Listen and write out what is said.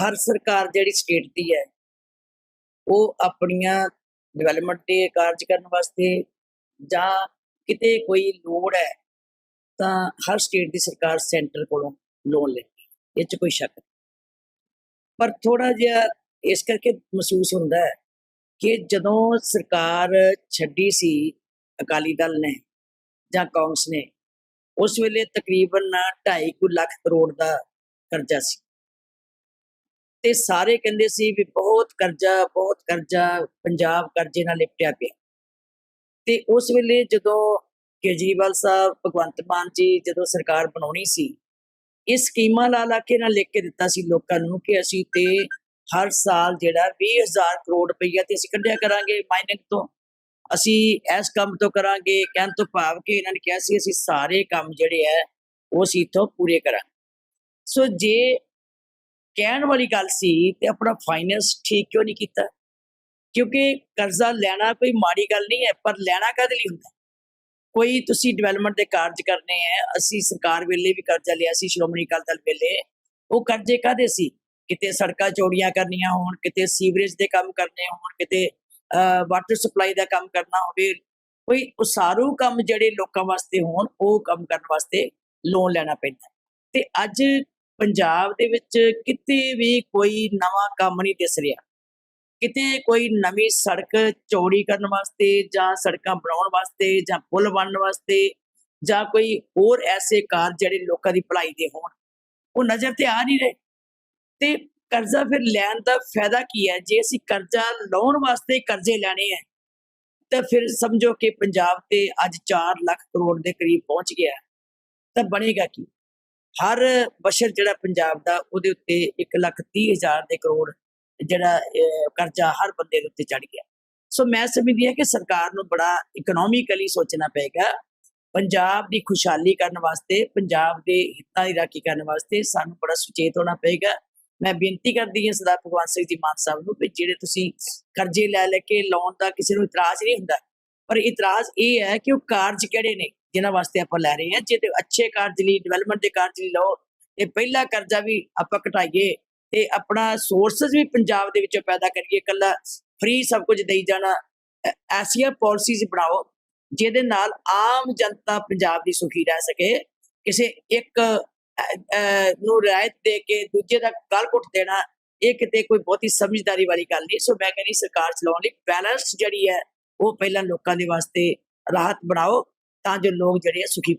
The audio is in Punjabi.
ਹਰ ਸਰਕਾਰ ਜਿਹੜੀ ਸਟੇਟ ਦੀ ਹੈ, ਉਹ ਆਪਣੀਆਂ ਡਿਵੈਲਪਮੈਂਟ ਦੇ ਕਾਰਜ ਕਰਨ ਵਾਸਤੇ ਜਾਂ ਕਿਤੇ ਕੋਈ ਲੋੜ ਹੈ, ਤਾਂ ਹਰ ਸਟੇਟ ਦੀ ਸਰਕਾਰ ਸੈਂਟਰ ਕੋਲੋਂ ਲੋਨ ਲੈਂਦੀ ਇਹ 'ਚ ਕੋਈ ਸ਼ੱਕ ਨਹੀਂ। ਪਰ ਥੋੜਾ ਜਿਹਾ ਇਸ ਕਰਕੇ ਮਹਿਸੂਸ ਹੁੰਦਾ ਹੈ ਕਿ ਜਦੋਂ ਸਰਕਾਰ ਛੱਡੀ ਸੀ ਅਕਾਲੀ ਦਲ ਨੇ ਜਾਂ ਕਾਂਗਰਸ ਨੇ, ਉਸ ਵੇਲੇ ਤਕਰੀਬਨ 2.5 ਲੱਖ ਕਰੋੜ ਦਾ ਕਰਜ਼ਾ ਸੀ। ਤੇ ਸਾਰੇ ਕਹਿੰਦੇ ਸੀ ਵੀ ਬਹੁਤ ਕਰਜ਼ਾ ਬਹੁਤ ਕਰਜ਼ਾ ਪੰਜਾਬ ਕਰਜ਼ੇ ਨਾਲ ਲਿਪਟਿਆ ਪਿਆ। ਤੇ ਉਸ ਵੇਲੇ ਜਦੋਂ ਕੇਜਰੀਵਾਲ ਸਾਹਿਬ, ਭਗਵੰਤ ਮਾਨ ਜੀ ਜਦੋਂ ਸਰਕਾਰ ਬਣਾਉਣੀ ਸੀ, ਇਹ ਸਕੀਮਾਂ ਲਾ ਲਾ ਕੇ ਨਾ ਲਿਖ ਕੇ ਦਿੱਤਾ ਸੀ ਲੋਕਾਂ ਨੂੰ ਕਿ ਅਸੀਂ ਤੇ ਹਰ ਸਾਲ ਜਿਹੜਾ 20000 ਕਰੋੜ ਰੁਪਈਆ ਤੇ ਅਸੀਂ ਕੱਢਿਆ ਕਰਾਂਗੇ ਮਾਈਨਿੰਗ ਤੋਂ। ਅਸੀਂ ਇਸ ਕੰਮ ਤੋਂ ਕਰਾਂਗੇ, ਕਹਿਣ ਤੋਂ ਭਾਵ ਕਿ ਇਹਨਾਂ ਨੇ ਕਿਹਾ ਸੀ ਅਸੀਂ ਸਾਰੇ ਕੰਮ ਜਿਹੜੇ ਹੈ ਉਹ ਅਸੀਂ ਇੱਥੋਂ ਪੂਰੇ ਕਰਾਂਗੇ। ਸੋ ਜੇ ਕਹਿਣ ਵਾਲੀ ਗੱਲ ਸੀ ਤੇ ਆਪਣਾ ਫਾਈਨੈਂਸ ਠੀਕ ਕਿਉਂ ਨਹੀਂ ਕੀਤਾ? ਕਿਉਂਕਿ ਕਰਜ਼ਾ ਲੈਣਾ ਕੋਈ ਮਾੜੀ ਗੱਲ ਨਹੀਂ ਹੈ, ਪਰ ਲੈਣਾ ਕਦ ਲਈ ਹੁੰਦਾ? ਕੋਈ ਤੁਸੀਂ ਡਿਵੈਲਪਮੈਂਟ ਦੇ ਕਾਰਜ ਕਰਨੇ ਹੈ, ਅਸੀਂ ਸਰਕਾਰ ਵੇਲੇ ਵੀ ਕਰਜ਼ਾ ਲਿਆ ਸੀ, ਸ਼੍ਰੋਮਣੀ ਅਕਾਲੀ ਦਲ ਵੇਲੇ, ਉਹ ਕਰਜ਼ੇ ਕਾਦੇ ਸੀ? ਕਿਤੇ ਸੜਕਾਂ ਚੌੜੀਆਂ ਕਰਨੀਆਂ ਹੋਣ, ਕਿਤੇ ਸੀਵਰੇਜ ਦੇ ਕੰਮ ਕਰਨੇ ਹੋਣ, ਕਿਤੇ ਵਾਟਰ ਸਪਲਾਈ ਦਾ ਕੰਮ ਕਰਨਾ ਹੋਵੇ, ਕੋਈ ਉਸਾਰੂ ਕੰਮ ਜਿਹੜੇ ਲੋਕਾਂ ਵਾਸਤੇ ਹੋਣ, ਉਹ ਕੰਮ ਕਰਨ ਵਾਸਤੇ ਲੋਨ ਲੈਣਾ ਪੈਂਦਾ। ਤੇ ਅੱਜ ਪੰਜਾਬ ਦੇ ਵਿੱਚ ਕਿਤੇ ਵੀ ਕੋਈ ਨਵਾਂ ਕੰਮ ਨਹੀਂ ਦਿਸ ਰਿਹਾ। ਕਿਤੇ ਕੋਈ ਨਵੀਂ ਸੜਕ ਚੌੜੀ ਕਰਨ ਵਾਸਤੇ ਜਾਂ ਸੜਕਾਂ ਬਣਾਉਣ ਵਾਸਤੇ ਜਾਂ ਪੁਲ ਬਣਨ ਵਾਸਤੇ ਜਾਂ ਕੋਈ ਹੋਰ ਐਸੇ ਕਾਰਜ ਜਿਹੜੇ ਲੋਕਾਂ ਦੀ ਭਲਾਈ ਦੇ ਹੋਣ, ਉਹ ਨਜ਼ਰ ਤੇ ਆ ਨਹੀਂ ਰਹੇ। ਤੇ ਕਰਜ਼ਾ ਫਿਰ ਲੈਣ ਦਾ ਫਾਇਦਾ ਕੀ ਹੈ? ਜੇ ਅਸੀਂ ਕਰਜ਼ਾ ਲਾਉਣ ਵਾਸਤੇ ਕਰਜ਼ੇ ਲੈਣੇ ਹੈ, ਤਾਂ ਫਿਰ ਸਮਝੋ ਕਿ ਪੰਜਾਬ ਤੇ ਅੱਜ 4 ਲੱਖ ਕਰੋੜ ਦੇ ਕਰੀਬ ਪਹੁੰਚ ਗਿਆ ਤਾਂ ਬਣੇਗਾ ਕੀ? ਹਰ ਬਸ਼ਰ ਜਿਹੜਾ ਪੰਜਾਬ ਦਾ, ਉਹਦੇ ਉੱਤੇ 1 ਲੱਖ 30 ਹਜ਼ਾਰ ਦੇ ਕਰੋੜ ਜਿਹੜਾ ਕਰਜ਼ਾ ਹਰ ਬੰਦੇ ਦੇ ਉੱਤੇ ਚੜ ਗਿਆ। ਸੋ ਮੈਂ ਸਮਝਦੀ ਹਾਂ ਕਿ ਸਰਕਾਰ ਨੂੰ ਬੜਾ ਇਕਨੋਮਿਕਲੀ ਸੋਚਣਾ ਪਏਗਾ। ਪੰਜਾਬ ਦੀ ਖੁਸ਼ਹਾਲੀ ਕਰਨ ਵਾਸਤੇ, ਪੰਜਾਬ ਦੇ ਹਿੱਤਾਂ ਦੀ ਰਾਖੀ ਕਰਨ ਵਾਸਤੇ ਸਾਨੂੰ ਬੜਾ ਸੁਚੇਤ ਹੋਣਾ ਪਏਗਾ। ਮੈਂ ਬੇਨਤੀ ਕਰਦੀ ਹਾਂ ਸਰਦਾਰ ਭਗਵੰਤ ਸਿੰਘ ਜੀ ਮਾਨ ਸਾਹਿਬ ਨੂੰ ਕਿ ਜਿਹੜੇ ਤੁਸੀਂ ਕਰਜ਼ੇ ਲੈ ਲੈ ਕੇ ਲਾਉਣ ਦਾ ਕਿਸੇ ਨੂੰ ਇਤਰਾਜ਼ ਨਹੀਂ ਹੁੰਦਾ, ਪਰ ਇਤਰਾਜ਼ ਇਹ ਹੈ ਕਿ ਉਹ ਕਾਰਜ ਕਿਹੜੇ ਨੇ? ਜਿਨ੍ਹਾਂ ਵਾਸਤੇ ਆਪਾਂ ਲੈ ਰਹੇ ਹਾਂ ਜੇ ਤੇ ਅੱਛੇ ਕਾਰਜ ਲਈ ਡਿਵੈਲਪਮੈਂਟ ਦੇ ਕਾਰਜ ਲਈ ਲਓ ਤੇ ਪਹਿਲਾ ਕਰਜ਼ਾ ਵੀ ਆਪਾਂ ਘਟਾਈਏ ਤੇ ਆਪਣਾ ਸੋਰਸਸ ਵੀ ਪੰਜਾਬ ਦੇ ਵਿੱਚੋਂ ਪੈਦਾ ਕਰੀਏ, ਇਕੱਲਾ ਫ੍ਰੀ ਸਭ ਕੁਝ ਦੇਈ ਜਾਣਾ ਐਸੀਆਂ ਪਾਲਿਸੀਜ਼ ਬਣਾਓ, ਜਿਹਦੇ ਨਾਲ ਆਮ ਜਨਤਾ ਪੰਜਾਬ ਦੀ ਸੁਖੀ ਰਹਿ ਸਕੇ, ਕਿਸੇ ਇੱਕ ਨੂੰ ਰਿਆਇਤ ਦੇ ਕੇ ਦੂਜੇ ਦਾ ਗਲ ਘੁੱਟ ਦੇਣਾ, ਇਹ ਕਿਤੇ ਕੋਈ ਬਹੁਤੀ ਸਮਝਦਾਰੀ ਵਾਲੀ ਗੱਲ ਨਹੀਂ। ਸੋ ਮੈਂ ਕਹਿੰਦੀ ਸਰਕਾਰ ਚਲਾਉਣ ਲਈ ਬੈਲੈਂਸ ਜਿਹੜੀ ਹੈ, ਉਹ ਪਹਿਲਾਂ ਲੋਕਾਂ ਦੇ ਵਾਸਤੇ ਰਾਹਤ ਬਣਾਓ ਤਾਂ ਜੋ ਲੋਕ ਜਿਹੜੇ ਆ ਸੁਖੀ ਬਣ